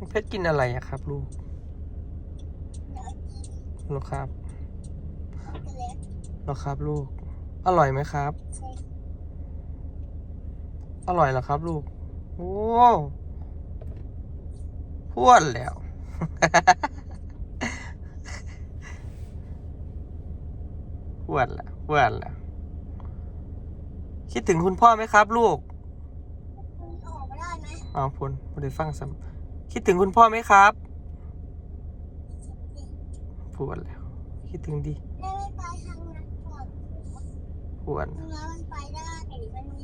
น้องเพชรกินอะไรอะครับลูกลูกครับช็อกโกแลตลูกครับลูก อร่อยไหมครับใช่อร่อยเหรอครับลูก โอ้พ้วนแล้วพ้วนละพ้วนละคิดถึงคุณพ่อไหมครับ ลูกมันออกมาได้ไหมเอาพลพอได้ฟังซ้ำ คิดถึงคุณพ่อไหมครับพ้วนแล้ว คิดถึงดิแม่ไม่ไปทางนั้นก่อนพ้วนตรงนั้นมันไปได้มันมี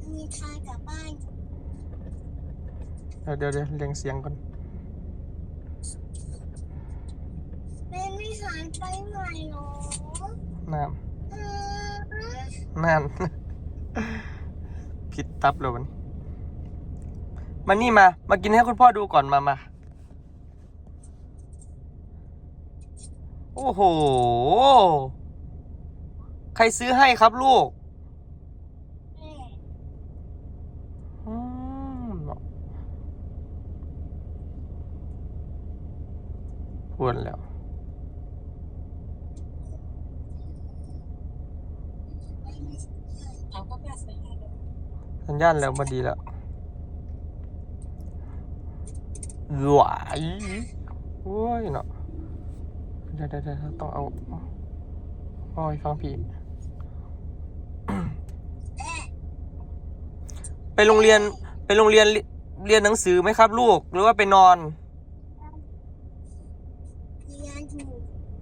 มันมีทางกลับบ้านเดี๋ยวเดี๋ยวเดี๋ยวเรียงเสียงก่อนแม่ไม่หายไปไหนหรอน้เออำนั่นผิดตับเลยวันนี้ มานี่มา มากินให้คุณพ่อดูก่อนมามา โอ้โห ใครซื้อให้ครับลูกพวนแล้ว สัญญาณแล้วมาดีแล้ว หวายโอ้ยเนาะเดี๋ยวเดี๋ยวเดี๋ยวต้องเอาโอ้ยฟังพี่ไปโรงเรียนไปโรงเรียนเรีเรียนหนังสือไหมครับ ลูกหรือว่าไปนอนเรียนอยู่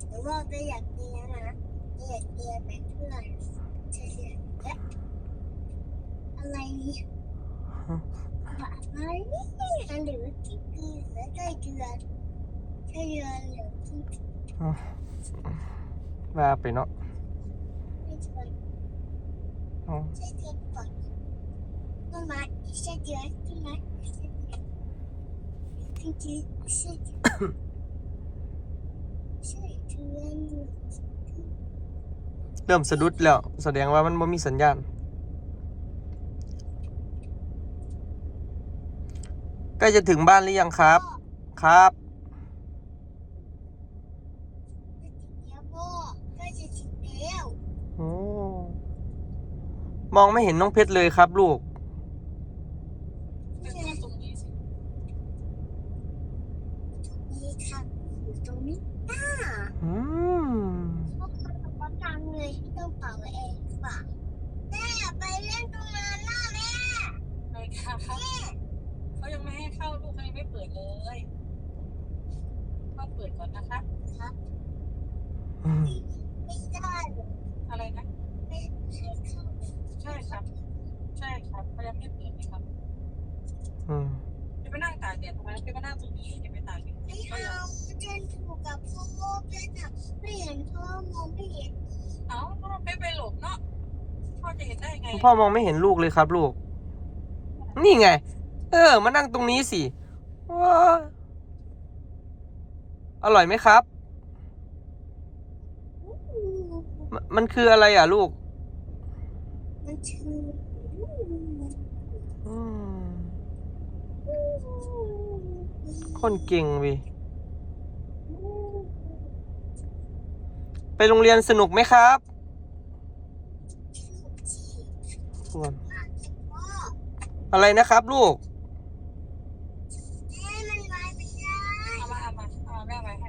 หรือว่าไปอยากเรียนนะอยากเรียนแบบเพื่อนใช่เรียนเอ๊ะอะไร เนี่ยอะไรเนี่ยอันหรือที่เกลือใช่เกลือใช่เกลือหรือที่ว่าไปเนาะไม่ใช่อ๋อใช่เกลือก่อนต้นไม้ใช่เกลือต้นไม้ใช่เกลือจริงๆใช่เกลือใช่เกลืออยู่เริ่มสะดุดแล้ว แสดงว่ามันไม่มีสัญญาณ ใก ล้จะถึงบ้านหรือยังครับ ครับเดี๋ยวพ่อก็จะถึงแล้วโอ้มองไม่เห็นน้องเพชรเลยครับลูกก็คือตรงนี้สินี่ค่ะอยู่ตรงนี้อ่าอืมพ่อก็ทำเลยต้องเป่าเองป่ะแม่ไปเล่นตรงนั้นนะแม่ไปค่ะ เขายังไม่ให้เข้าลูกเขายังไม่เปิดเลยก็เปิดก่อนนะคะอืมไม่ได้เลยอะไรนะไม่ให้เข้าใช่ครับ ใช่ครับเขายังไม่เปิดเลยครับอืมจะไปนั่งตากแดดทำไมจะไปนั่งตรงนี้จะไปตากแดดไม่ก็ยังเอาเจนถูกกับพ่อเป็นแบบไม่เห็นพ่อมองไม่เห็นเอ้าไม่ไปหลบเนาะพ่อจะเห็นได้ไงพ่อมองไม่เห็นลูกเลยครับลูก นี่ไง เออ มานั่งตรงนี้สิอร่อยไหมครับมมันคืออะไรอะลูก มันชื่อคนเก่งวิไปโรงเรียนสนุกไหมครับส่วนอะไรนะครับลูก แม่มันไว้ไม่ได้ เอามาเอามาเอามาแม่ไว้ให้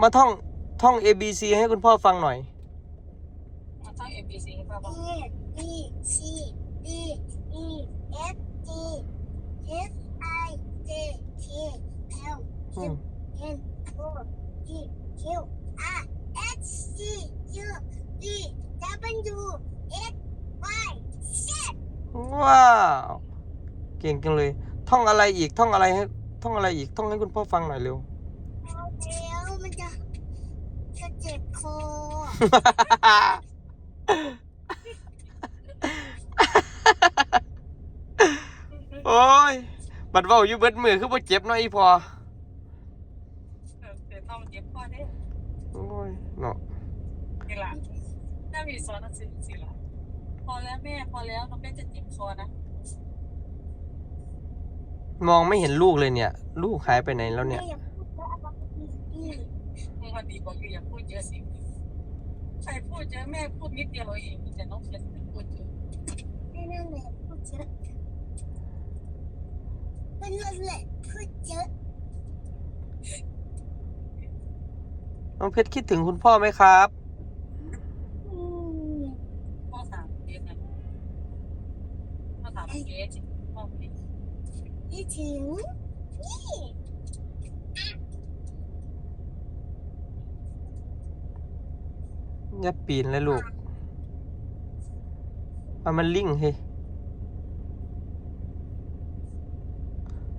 มาท่องท่อง A B C ให้คุณพ่อฟังหน่อย มาตั้ง A B C ให้พ่อบอก A B C D E F G H I J K L อืม N O P Q R S T U V W X Y Z ว้าว เก่งจังเลย ท่องอะไรอีกท่องอะไรให้ท่องอะไรอีกท่องให้คุณพ่อฟังหน่อยเร็วเอาแล้วมันจะจะเจ็บคอโอ้ยบัดเว้าอยู่เบิดมือคือบ่เจ็บเนาะอีพอเออเดี๋ยวต้องเจ็บพ่อได้โอ้ยเนาะนี่ล่ะถ้ามีสอนหนังสือสิล่ะพอแล้วแม่พอแล้วน้องเป็นจะเจ็บคอนะ มองไม่เห็นลูกเลยเนี่ย ลูกหายไปไหนแล้วเนี่ย วันดีบอกอยู่อย่าพูดเยอะสิใครพูดเยอะแม่พูดนิดเดียวเองแต่น้องเพชรไม่พูดเยอะไม่นั่นแหละพูดเยอะไม่นั่นแหละพูดเยอะน้องเพชรคิดถึงคุณพ่อไหมครับ อืมพ่อถามเพชรนะพ่อถามเพชรพ่อเพ ชรคิดถึง นี่ อย่าปีนเลยลูกว่ามันลิงเฮ้ย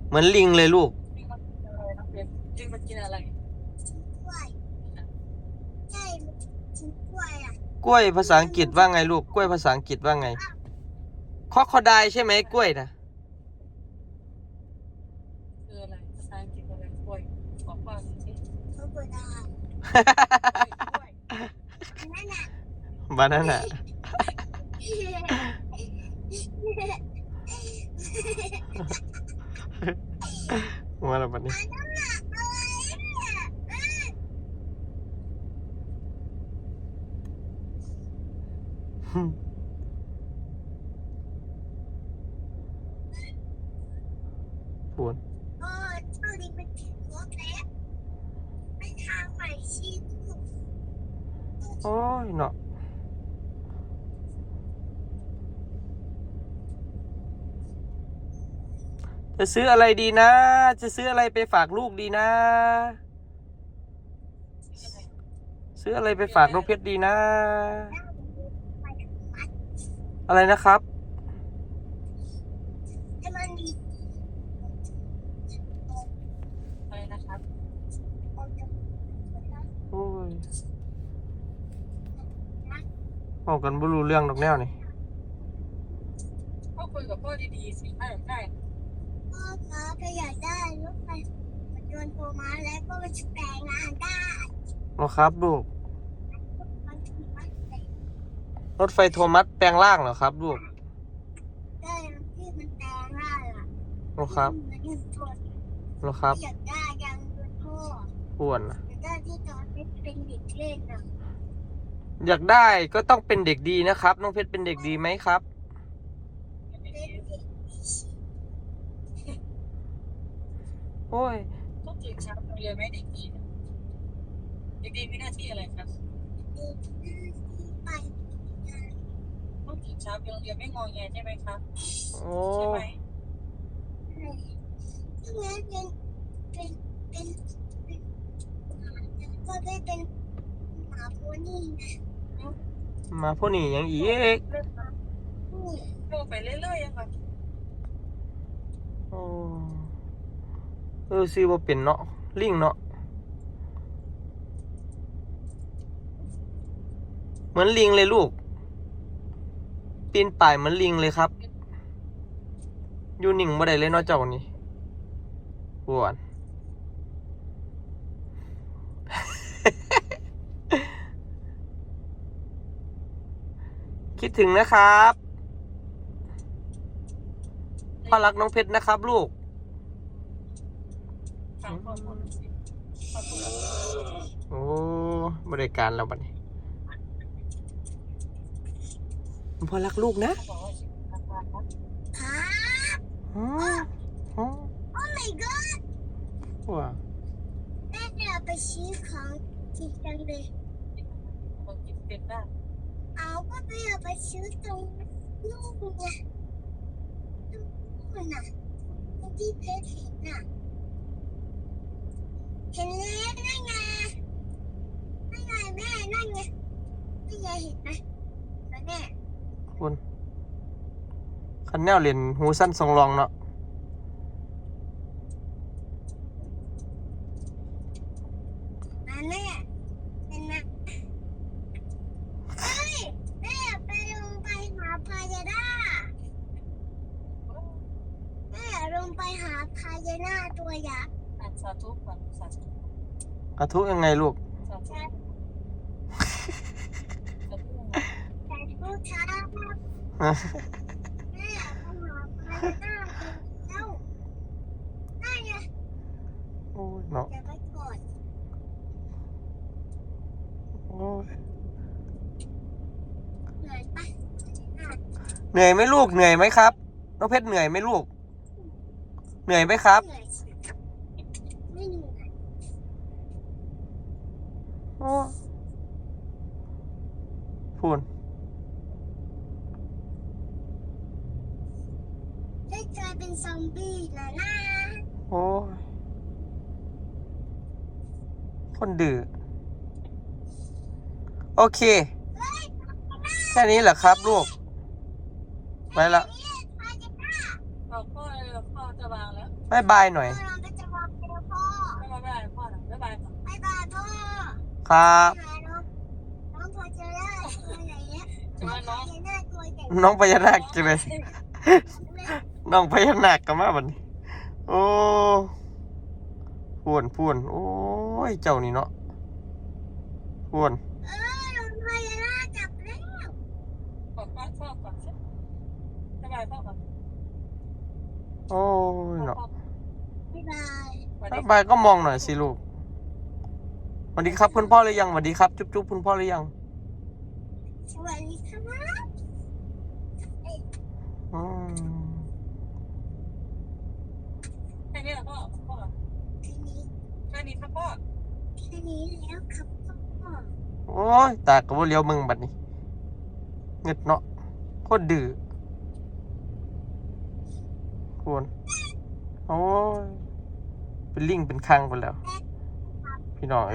เหมือนลิงเลยลูกลิงมันกินอะไรน้องเพชรลิงมันกินอะไรกินกล้วยใช่มันกินกล้วยอะกล้วยภาษาอังกฤษว่าไงลูก กล้วยภาษาอังกฤษว่าไงคอคอไดใช่ไหมกล้วยนะ คืออะไรภาษาอังกฤษอะไรกล้วยบอกพ่อสิกล้วย เขาก็ได้ กล้วยอันนั้นอะ บานาน่ะมาแล้วบัดนี้ อันนั้นอะอะไรเนี่ยเอ้ย ปวด โอ้เจ้านี่มันถึงรถแล้วไปทางใหม่ชีพ โอ้ยเนาะจะซื้ออะไรดีนะ จะซื้ออะไรไปฝากลูกดีนะ ซื้ออะไรไปฝากน้องเพชรดีนะ อะไรนะครับให้มันดีไปนะครับโอ้ย บอกกันบ่รู้เรื่องดอกแนวนี่พ่อคุยกับพ่อดีๆสิให้ผมได้พ่อครับถ้าอยากได้รถไฟโดนโทรมาแล้วก็มันจะแปลงงานได้รอครับลูกมันถึงมันแปลงรถไฟโทมัสแปลงร่างเหรอครับลูกได้ที่มันแปลงได้ล่ะรอครับมันยืนตัวรอครับอยากได้ยังโดนพ่ออ้วนนะอยากได้ที่ตอนเป็นเป็นเด็กเล่นน่ะ อยากได้ก็ต้องเป็นเด็กดีนะครับ น้องเพชรเป็นเด็กดีไหมครับเป็นเด็กดีโอ้ยต้องตื่นเช้าไปเรียนไหมเด็กดีเนี่ยเด็กดีมีหน้าที่อะไรครับดีที่ไปต้องตื่นเช้าไปโรงเรียนไม่งอแงใช่ไหมครับโอ้ใช่ไหมทุกงานเป็นเป็นเป็นเป็นก็ได้เป็นหมาโพนี่นะ มาพวกนี้ยังอีกเล่นมานี่โตไปเรื่อยๆอะค่ะโอ้เออซื้อบ่เป็นเนาะลิงเนาะเหมือนลิงเลยลูก ปีนป่ายเหมือนลิงเลยครับ อยู่นิ่งบ่ได้เลยเนาะเจ้านี่ปวด คิดถึงนะครับพ่อรักน้องเพชรนะครับ ลูกถามพ่อพ่อหน่อยสิพ่อพูดอะไรโอ้บริการแล้วบัดนี้พ่อรักลูกนะเขาบอกว่าสิบอาการนะครับอ๋ออ๋อโอ้ my god ว้าแม่จะเอาไปซื้อของกินกันเลยคนกินเป็นได้เอา ก็ไปเอาไปซื้อตรงลูกไงตรงนู่นน่ะตรงที่เพชรเห็นน่ะเห็นแล้วนั่นไงนั่นไงแม่นั่นไงนั่นไงเห็นไหมแล้วแม่คุณคันแนวเรียนหูสั้นทรงรองเนาะ ตัวยักษ์อ่านสาธุก่อนสาธุอาทุยังไงลูก สาธุสาธุยังไงแต่ลูกช้าแม่มันหอมมันน่าเป็นเจ้าน่าจะโอ้ยเนาะ อย่าไปกอดโอ้ยเหนื่อยปะเหนื่อยไหมลูก เหนื่อยไหมครับ น้องเพชรเหนื่อยไหมลูก เหนื่อยไหมครับ เหนื่อยสิ โอ้พูนได้กลายเป็นซอมบี้แล้วนะ โอ้ยคนดื้อโอเค แค่นี้เหรอครับลูก ไปละบอกพ่อเลยพ่อจะวางแล้วบายบายหน่อยพ่อเราก็จะมาเจอพ่อ ไม่บายบายพ่อนะบ๊ายบายก่อนบ๊ายบายพ่อ ครับหาน้องน้องพอจะได้ตัวไหนเนี่ยจะมาน้องพอจะได้ตัวใหญ่น้องพญานาคจะเลยน้องพญานาคก็มาบัดนี้ โอ้พูนพูนโอ้ย เจ้านี่เนาะพูนเออโดนพญานาคจับแล้วบอกพ่อพ่อก่อนสิบ๊ายบายพ่อก่อนโอ้ยเนาะบ๊ายบายสวัสบาดียบายก็มองหน่อยสิลูกส วัสดีครับคุณพ่อหรือยังสวัสดีครับจุ๊บจุ๊บคุณพ่อหรือยังสวัสดีครับอืมแค่นี้แหละพ่อพ่อแค่นี้แค่นี้ครับพ่อแค่นี้แล้วครับพ่อโอ้ยตากระโบเลี้ยวมึงบัดนี้เงึดเนาะโคตรดื้อคุณโอ้ยเป็นลิงเป็นคังไปแล้ว พี่น้อง